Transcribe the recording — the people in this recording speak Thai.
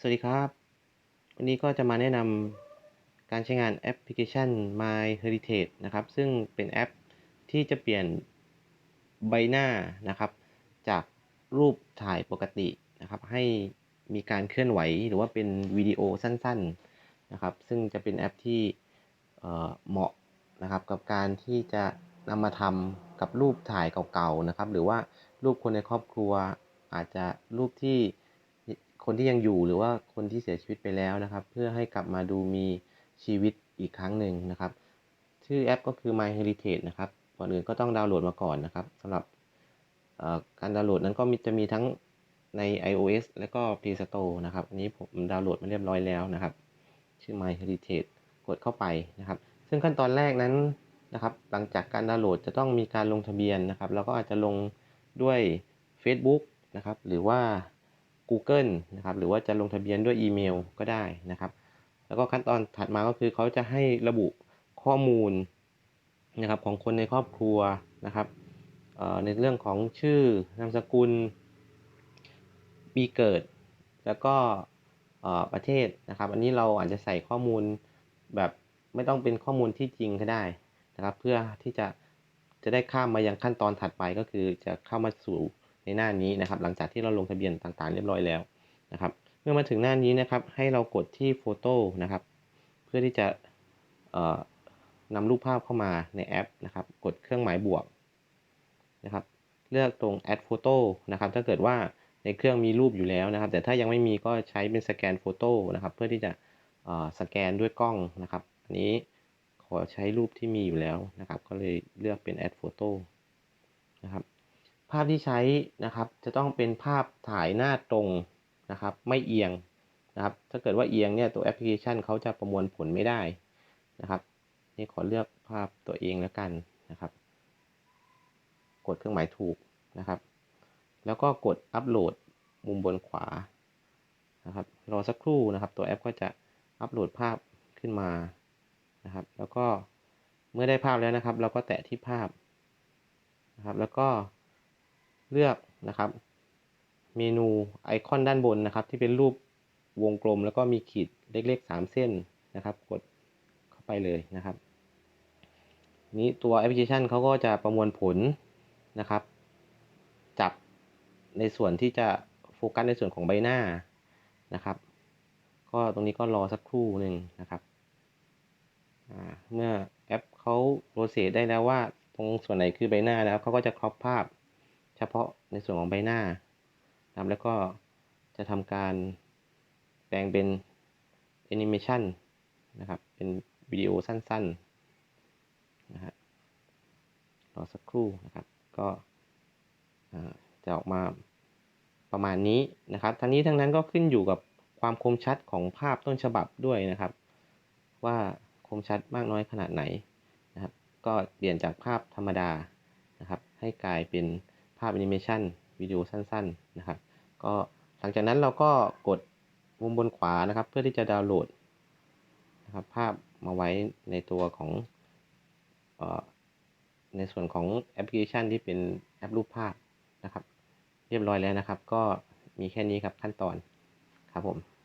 สวัสดีครับ วันนี้ก็จะมาแนะนำการใช้งานแอปพลิเคชัน My Heritage นะครับ ซึ่งเป็นแอปที่จะเปลี่ยนใบหน้านะครับ จากรูปถ่ายปกตินะครับ ให้มีการเคลื่อนไหวหรือว่าเป็นวิดีโอสั้นๆนะครับ ซึ่งจะเป็นแอปที่เออเหมาะนะครับ กับการที่จะนำมาทำกับรูปถ่ายเก่าๆนะครับ หรือว่ารูปคนในครอบครัวอาจจะรูปที่ คนที่ยังอยู่หรือว่าคนที่เสียชีวิตไปแล้วนะครับ เพื่อให้กลับมาดูมีชีวิตอีกครั้งหนึ่งนะครับ ชื่อแอปก็คือ My Heritage นะครับก่อนอื่นก็ต้องดาวน์โหลดมาก่อนนะครับสำหรับการดาวน์โหลดนั้นก็จะมีทั้งใน iOS และก็ Play Store นะครับ อันนี้ผมดาวน์โหลดมาเรียบร้อยแล้วนะครับ ชื่อ My Heritage กดเข้าไปนะครับ ซึ่งขั้นตอนแรกนั้นนะครับ หลังจากการดาวน์โหลดจะต้องมีการลงทะเบียนนะครับ แล้วก็อาจจะลงด้วย Facebook นะครับ หรือว่า Google นะครับหรือว่าจะลงทะเบียนด้วยอีเมลก็ได้นะครับ แล้วก็ขั้นตอนถัดมาก็คือเขาจะให้ระบุข้อมูลนะครับของคนในครอบครัวนะครับในเรื่องของชื่อนามสกุลปีเกิด แล้วก็ประเทศนะครับ อันนี้เราอาจจะใส่ข้อมูลแบบไม่ต้องเป็นข้อมูลที่จริงก็ได้นะครับ เพื่อที่จะจะได้ข้ามมายังขั้นตอนถัดไปก็คือจะเข้ามาสู่ ในหน้านี้นะครับ หลังจากที่เราลงทะเบียนต่างๆ เรียบร้อยแล้วนะครับ เมื่อมาถึงหน้านี้นะครับ ให้เรากดที่โฟโต้นะครับ เพื่อที่จะนำรูปภาพเข้ามาในแอปนะครับ กดเครื่องหมายบวกนะครับ เลือกตรง add photo นะครับ ถ้าเกิดว่าในเครื่องมีรูปอยู่แล้วนะครับ แต่ถ้ายังไม่มีก็ใช้เป็นสแกนโฟโต้นะครับ เพื่อที่จะสแกนด้วยกล้องนะครับ อันนี้ขอใช้รูปที่มีอยู่แล้วนะครับ ก็เลยเลือกเป็น add photo าพที่ใช้นะครับ จะต้องเป็นภาพถ่ายหน้าตรงนะครับ ไม่เอียงนะครับ ถ้าเกิดว่าเอียงเนี่ยตัวแอปพลิเคชันเขาจะประมวลผลไม่ได้นะครับ นี่ขอเลือกภาพตัวเองแล้วกันนะครับ กดเครื่องหมายถูกนะครับ แล้วก็กดอัปโหลดมุมบนขวานะครับรอสักครู่นะครับ ตัวแอปก็จะอัปโหลดภาพขึ้นมานะครับ แล้วก็เมื่อได้ภาพแล้วนะครับ เราก็แตะที่ภาพนะครับ แล้วก็ เลือกนะครับ เมนูไอคอนด้านบนนะครับ ที่เป็นรูปวงกลม แล้วก็มีขีดเล็กๆ 3 เส้นนะครับ กดเข้าไปเลยนะครับ นี้ตัวแอปพลิเคชันเขาก็จะประมวลผลนะครับ จับในส่วนที่จะโฟกัสในส่วนของใบหน้านะครับ ก็ตรงนี้ก็รอสักครู่หนึ่งนะครับเมื่อแอปเขาโรเซสได้แล้วว่าตรงส่วนไหนคือใบหน้าแล้วเขาก็จะครอปภาพ เฉพาะในส่วนของใบหน้านะครับแล้วก็จะทำการแปลงเป็นแอนิเมชันนะครับ เป็นวิดีโอสั้นๆนะฮะรอสักครู่นะครับ ก็จะออกมาประมาณนี้นะครับ ทั้งนี้ทั้งนั้นก็ขึ้นอยู่กับความคมชัดของภาพต้นฉบับด้วยนะครับ ว่าคมชัดมากน้อยขนาดไหนนะครับ ก็เปลี่ยนจากภาพธรรมดานะครับ ให้กลายเป็น ภาพแอนิเมชันวิดีโอสั้นๆนะครับ ก็หลังจากนั้นเราก็กดมุมบนขวานะครับ เพื่อที่จะดาวน์โหลดนะครับภาพมาไว้ในตัวของอในส่วนของแอปพลิเคชันที่เป็นแอปรูปภาพนะครับ เรียบร้อยแล้วนะครับ ก็มีแค่นี้ครับขั้นตอนครับผม